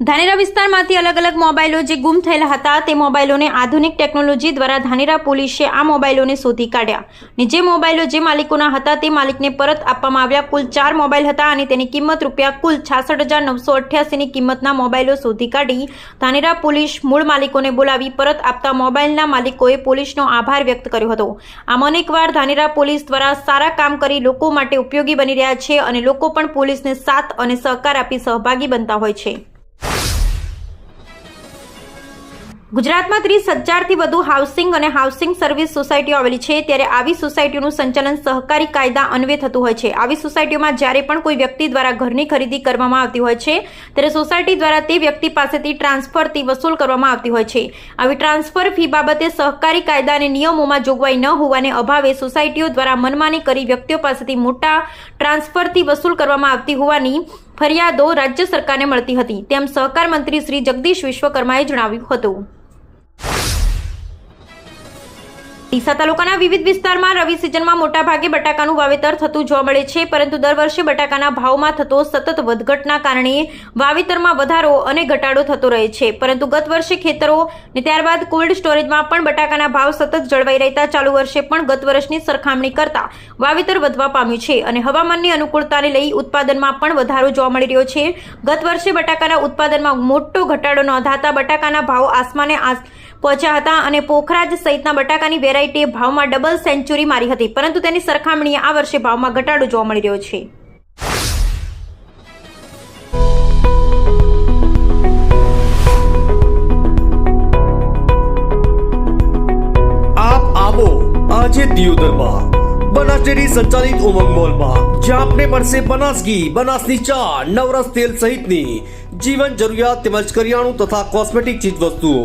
ધાનેરા વિસ્તારમાંથી અલગ અલગ મોબાઈલો જે ગુમ થયેલા હતા, તે મોબાઈલોને આધુનિક ટેકનોલોજી દ્વારા ધાનેરા પોલીસે આ મોબાઈલોને શોધી કાઢ્યા અને જે મોબાઈલો જે માલિકોના હતા, તે માલિકને પરત આપવામાં આવ્યા. કુલ ચાર મોબાઈલ હતા અને તેની કિંમત રૂપિયા કુલ છાસઠ હજાર નવસો અઠ્યાસીની કિંમતના મોબાઈલો શોધી કાઢી. ધાનેરા પોલીસ મૂળ માલિકોને બોલાવી પરત આપતા મોબાઈલના માલિકોએ પોલીસનો આભાર વ્યક્ત કર્યો હતો. આમ અનેકવાર ધાનેરા પોલીસ દ્વારા સારા કામ કરી લોકો માટે ઉપયોગી બની રહ્યા છે અને લોકો પણ પોલીસને સાથ અને સહકાર આપી સહભાગી બનતા હોય છે. ગુજરાતમાં ત્રીસ હજારથી વધુ હાઉસિંગ અને હાઉસિંગ સર્વિસ સોસાયટીઓ આવેલી છે. ત્યારે આવી સોસાયટીઓનું સંચાલન સહકારી કાયદા અન્વે થતું હોય છે. આવી સોસાયટીઓમાં જ્યારે પણ કોઈ વ્યક્તિ દ્વારા ઘરની ખરીદી કરવામાં આવતી હોય છે, ત્યારે સોસાયટી દ્વારા તે વ્યક્તિ પાસેથી ટ્રાન્સફરથી વસૂલ કરવામાં આવતી હોય છે. આવી ટ્રાન્સફર ફી બાબતે સહકારી કાયદા અને નિયમોમાં જોગવાઈ ન હોવાને અભાવે સોસાયટીઓ દ્વારા મનમાની કરી વ્યક્તિઓ પાસેથી મોટા ટ્રાન્સફરથી વસૂલ કરવામાં આવતી હોવાની ફરિયાદો રાજ્ય સરકારને મળતી હતી. તેમ સહકાર મંત્રી શ્રી જગદીશ વિશ્વકર્માએ જણાવ્યું હતું. ડીસા તાલુકાના વિવિધ વિસ્તારમાં રવિ સિઝનમાં મોટાભાગે બટાકાનું વાવેતર થતું જોવા મળે છે, પરંતુ દર વર્ષે બટાકાના ભાવમાં થતો સતત વધઘટના કારણે વાવેતરમાં વધારો અને ઘટાડો થતો રહે છે. પરંતુ ગત વર્ષે ખેતરો ને ત્યારબાદ કોલ્ડ સ્ટોરેજમાં પણ બટાકાના ભાવ સતત જળવાઈ રહેતા ચાલુ વર્ષે પણ ગત વર્ષની સરખામણી કરતા વાવેતર વધવા પામ્યું છે અને હવામાનની અનુકૂળતાને લઈ ઉત્પાદનમાં પણ વધારો જોવા મળી રહ્યો છે. ગત વર્ષે બટાકાના ઉત્પાદનમાં મોટો ઘટાડો નોંધાતા બટાકાના ભાવ આસમાને આસ પહોંચ્યા હતા અને પોખરાજ સહિતના બટાકાની વેરાયટીએ ભાવમાં ડબલ સેન્ચુરી મારી હતી. પરંતુ તેની સરખામણીએ આ વર્ષે ભાવમાં ઘટાડો જોવા મળી રહ્યો છે. આપ આવો સંચાલિત જ્યાં આપને મળશે બનાસ બનાસની ચા, નવરસ તેલ સહિતની જીવન જરૂરિયાત તેમજ કરિયાણું તથા કોસ્મેટિક ચીજ વસ્તુઓ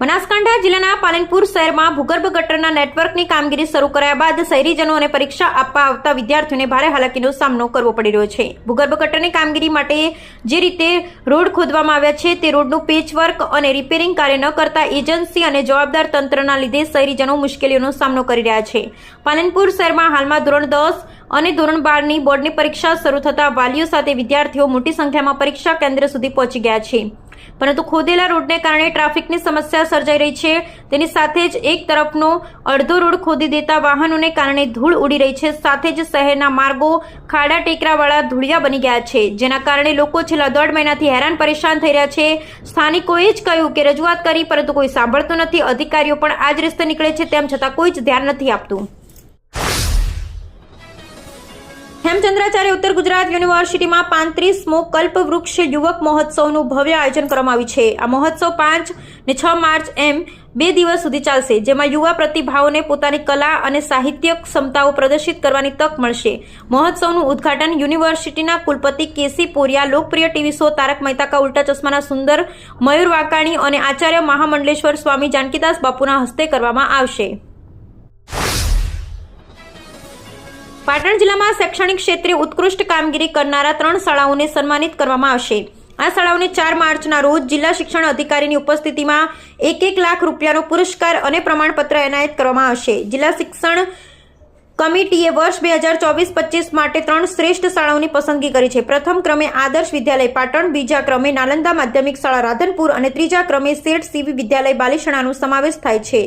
બનાસકાંઠા જિલ્લાના પાલનપુર શહેરમાં ભૂગર્ભ ગટરના નેટવર્કની કામગીરી શરૂ કર્યા બાદ શહેરીજનો અને પરીક્ષા આપવા આવતા વિદ્યાર્થીઓને ભારે હાલાકીનો સામનો કરવો પડી રહ્યો છે. ભૂગર્ભ ગટરની કામગીરી માટે જે રીતે રોડ ખોદવામાં આવ્યા છે, તે રોડનું પેચવર્ક અને રિપેરિંગ કાર્ય ન કરતા એજન્સી અને જવાબદાર તંત્રના લીધે શહેરીજનો મુશ્કેલીઓનો સામનો કરી રહ્યા છે. પાલનપુર શહેરમાં હાલમાં ધોરણ દસ અને ધોરણ બારની બોર્ડની પરીક્ષા શરૂ થતા વાલીઓ સાથે વિદ્યાર્થીઓ મોટી સંખ્યામાં પરીક્ષા કેન્દ્ર સુધી પહોંચી ગયા છે. પરંતુ ખોદેલા રોડને કારણે ટ્રાફિકની સમસ્યા સર્જાઈ રહી છે. તેની સાથે જ એક તરફનો અડધો રોડ ખોદી દેતા વાહનોને કારણે ધૂળ ઉડી રહી છે. સાથે જ શહેરના માર્ગો ખાડા ટેકરાવાળા ધૂળિયા બની ગયા છે, જેના કારણે લોકો છેલ્લા દોઢ મહિનાથી હેરાન પરેશાન થઈ રહ્યા છે. સ્થાનિકોએ જ કહ્યું કે રજૂઆત કરી, પરંતુ કોઈ સાંભળતું નથી. અધિકારીઓ પણ આ જ રસ્તે નીકળે છે તેમ છતાં કોઈ જ ધ્યાન નથી આપતું. હેમચંદ્રાચાર્ય ઉત્તર ગુજરાત યુનિવર્સિટીમાં પાંત્રીસમો કલ્પવૃક્ષ યુવક મહોત્સવનું ભવ્ય આયોજન કરવામાં આવ્યું છે. આ મહોત્સવ પાંચ ને છ માર્ચ એમ બે દિવસ સુધી ચાલશે, જેમાં યુવા પ્રતિભાઓને પોતાની કલા અને સાહિત્ય ક્ષમતાઓ પ્રદર્શિત કરવાની તક મળશે. મહોત્સવનું ઉદ્ઘાટન યુનિવર્સિટીના કુલપતિ કેસી પોરિયા, લોકપ્રિય ટીવી શો તારક મહેતા કા ઉલ્ટા ચશ્માના સુંદર મયુર વાકાણી અને આચાર્ય મહામંડલેશ્વર સ્વામી જાનકીદાસ બાપુના હસ્તે કરવામાં આવશે. પાટણ જિલ્લામાં શૈક્ષણિક ક્ષેત્રે ઉત્કૃષ્ટ કામગીરી કરનારા ત્રણ શાળાઓને સન્માનિત કરવામાં આવશે. આ શાળાઓને ચાર માર્ચના રોજ જિલ્લા શિક્ષણ અધિકારીની ઉપસ્થિતિમાં એક એક લાખ રૂપિયાનો પુરસ્કાર અને પ્રમાણપત્ર એનાયત કરવામાં આવશે. જિલ્લા શિક્ષણ કમિટીએ વર્ષ બે હજાર ચોવીસ પચીસ માટે ત્રણ શ્રેષ્ઠ શાળાઓની પસંદગી કરી છે. પ્રથમ ક્રમે આદર્શ વિદ્યાલય પાટણ, બીજા ક્રમે નાલંદા માધ્યમિક શાળા રાધનપુર અને ત્રીજા ક્રમે શેઠ સીવી વિદ્યાલય બાલિશણાનો સમાવેશ થાય છે.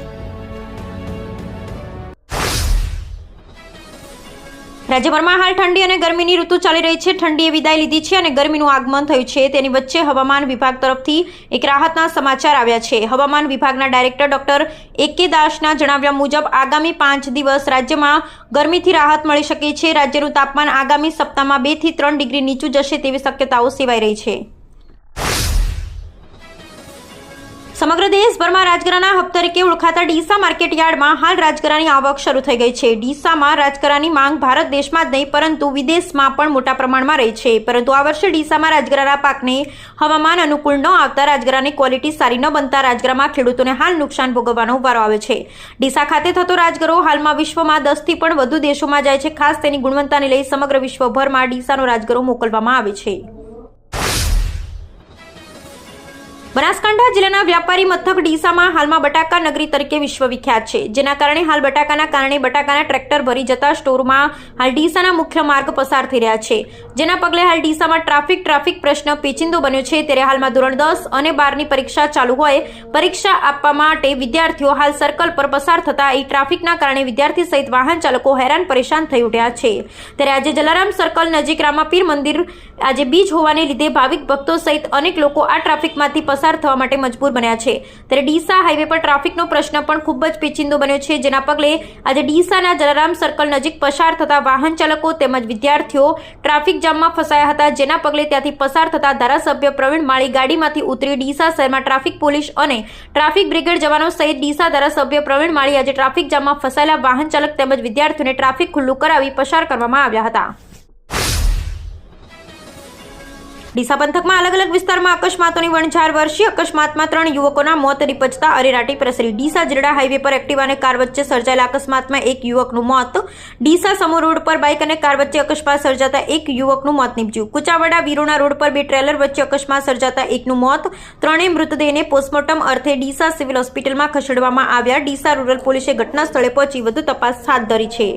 રાજ્યભરમાં હાલ ઠંડી અને ગરમીની ઋતુ ચાલી રહી છે. ઠંડીએ વિદાય લીધી છે અને ગરમીનું આગમન થયું છે. તેની વચ્ચે હવામાન વિભાગ તરફથી એક રાહતના સમાચાર આવ્યા છે. હવામાન વિભાગના ડાયરેક્ટર ડોક્ટર એ કે દાસના જણાવ્યા મુજબ, આગામી પાંચ દિવસ રાજ્યમાં ગરમીથી રાહત મળી શકે છે. રાજ્યનું તાપમાન આગામી સપ્તાહમાં બેથી ત્રણ ડિગ્રી નીચું જશે તેવી શક્યતાઓ સેવાઈ રહી છે. સમગ્ર દેશભરમાં રાજગરાના હબ તરીકે ઓળખાતા ડીસા માર્કેટ યાર્ડમાં હાલ રાજગરાની આવક શરૂ થઈ ગઈ છે. ડીસામાં રાજગરાની માંગ ભારત દેશમાં જ નહીં, પરંતુ વિદેશમાં પણ મોટા પ્રમાણમાં રહી છે. પરંતુ આ વર્ષે ડીસામાં રાજગરાના પાકને હવામાન અનુકૂળ ન આવતા રાજગરાની ક્વોલિટી સારી ન બનતા રાજગરામાં ખેડૂતોને હાલ નુકસાન ભોગવવાનો વારો આવે છે. ડીસા ખાતે થતો રાજગરો હાલમાં વિશ્વમાં દસથી પણ વધુ દેશોમાં જાય છે. ખાસ તેની ગુણવત્તાને લઈ સમગ્ર વિશ્વભરમાં ડીસાનો રાજગરો મોકલવામાં આવે છે. બનાસકાંઠા જિલ્લાના વ્યાપારી મથક ડીસામાં હાલમાં બટાકા નગરી તરીકે વિશ્વવિખ્યાત છે, જેના કારણે હાલ બટાકાના કારણે બટાકાના ટ્રેક્ટર ભરી જતા સ્ટોરમાં હાલ ડીસાના મુખ્ય માર્ગ પસાર થઈ રહ્યા છે. જેના પગલે હાલ ડીસામાં ટ્રાફિક ટ્રાફિક પ્રશ્ન પેચિંદો બન્યો છે. ત્યારે હાલમાં ધોરણ દસ અને બારની પરીક્ષા ચાલુ હોય, પરીક્ષા આપવા માટે વિદ્યાર્થીઓ હાલ સર્કલ પર પસાર થતા એ ટ્રાફિકના કારણે વિદ્યાર્થી સહિત વાહન ચાલકો હેરાન પરેશાન થઈ ઉઠ્યા છે. ત્યારે આજે જલારામ સર્કલ નજીક રામાપીર મંદિર આજે બીજ હોવાને લીધે ભાવિક ભક્તો સહિત અનેક લોકો આ ટ્રાફિકમાંથી પસાર થવા માટે મજબૂર બન્યા છે. ત્યારે ડીસા હાઈવે પર ટ્રાફિકનો પ્રશ્ન પણ ખૂબ જ પેચિંદો બન્યો છે. જેના પગલે આજે ડીસાના જલારામ સર્કલ નજીક પસાર થતા વાહન ચાલકો તેમજ વિદ્યાર્થીઓ ટ્રાફિક જામમાં ફસાયા હતા. જેના પગલે ત્યાંથી પસાર થતા ધારાસભ્ય પ્રવીણ માળી ગાડીમાંથી ઉતરી ડીસા શહેરમાં ટ્રાફિક પોલીસ અને ટ્રાફિક બ્રિગેડ જવાનો સહિત ડીસા ધારાસભ્ય પ્રવીણ માળી આજે ટ્રાફિક જામમાં ફસાયેલા વાહન ચાલક તેમજ વિદ્યાર્થીઓને ટ્રાફિક ખુલ્લું કરાવી પસાર કરવામાં આવ્યા હતા. ડીસા પંથકમાં અલગ અલગ વિસ્તારમાં અકસ્માતોની વણઝાર વર્ષી અકસ્માતમાં ત્રણ યુવકોના મોત નિપજતા અરેરાટી પ્રસરી. ડીસા જીરડા હાઈવે પર એક્ટિવા અને કાર વચ્ચે સર્જાયેલા અકસ્માતમાં એક યુવકનું મોત. ડીસા સમૂહ રોડ પર બાઇક અને કાર વચ્ચે અકસ્માત સર્જાતા એક યુવકનું મોત નીપજ્યું. કુચાવાડા વીરોના રોડ પર બે ટ્રેલર વચ્ચે અકસ્માત સર્જાતા એકનું મોત. ત્રણેય મૃતદેહને પોસ્ટમોર્ટમ અર્થે ડીસા સિવિલ હોસ્પિટલમાં ખસેડવામાં આવ્યા. ડીસા રૂરલ પોલીસે ઘટના સ્થળે પહોંચી વધુ તપાસ હાથ ધરી છે.